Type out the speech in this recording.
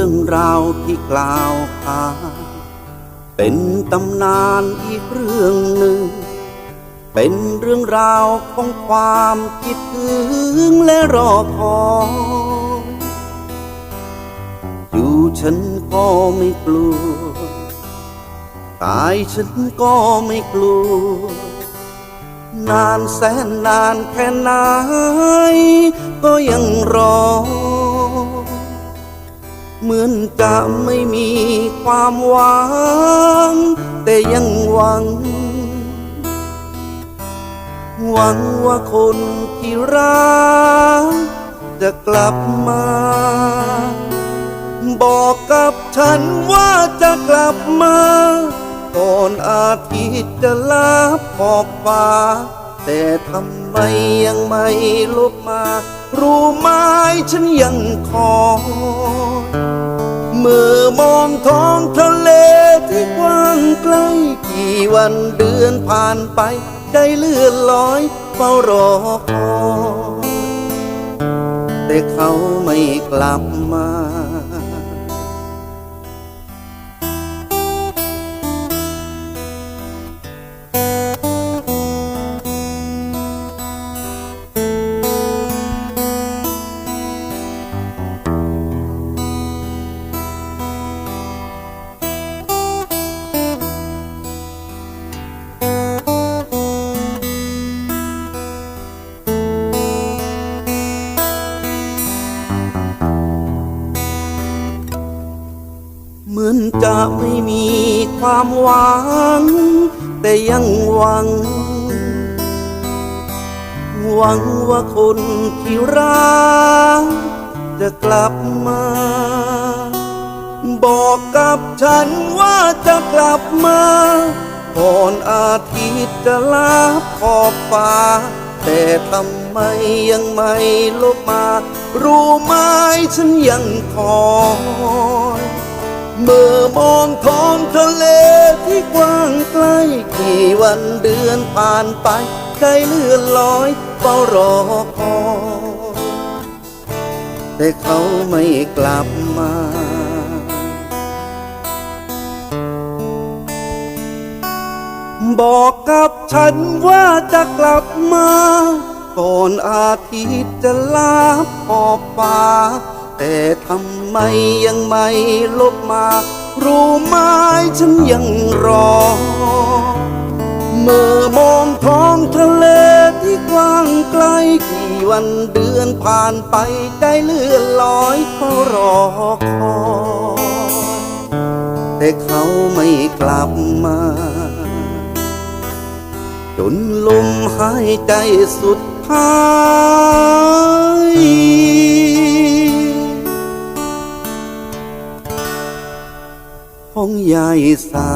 เรื่องราวที่กล่าวขานเป็นตำนานอีกเรื่องหนึ่ง เป็นเรื่องราวของความคิดถึงและรอคอยอยู่ฉันก็ไม่กลัว ตายฉันก็ไม่กลัวนานแสนนานแค่ไหนก็ยังรอ เหมือนจะไม่มีความหวัง แต่ยังหวัง หวังว่าคนที่รักจะกลับมา บอกกับฉันว่าจะกลับมาก่อนอาทิตย์จะลับขอบฟ้า แต่ทำไมยังไม่ลบมา รู้ไหมฉันยังคอย เมื่อมองท้องทะเลที่กว้างไกล กี่วันเดือนผ่านไป ได้เลื่อนลอยเฝ้ารอคอยแต่เขาไม่กลับมา นจะไม่มีความหวัง แต่ยังหวัง หวังว่าคนที่รักจะกลับมา บอกกับฉันว่าจะกลับมาก่อนอาทิตย์จะลับขอบฟ้า แต่ทำไมยังไม่ลบมา รู้ไหมฉันยังคอ เมื่อมองท้องทะเลที่กว้างไกล กี่วันเดือนผ่านไป ใจเลื่อนลอยเฝ้ารอคอยแต่เขาไม่กลับมาบอกกับฉันว่าจะกลับมา ก่อนอาทิตย์จะลับขอบฟ้า แต่ทำไมยังไม่ลบมา รู้ไหมฉันยังรอ เมื่อมองท้องทะเลที่กว้างไกลกี่วันเดือนผ่านไปใจเลื่อนลอยเขารอคอยแต่เขาไม่กลับมาจนลมหายใจสุดท้าย ของยายสา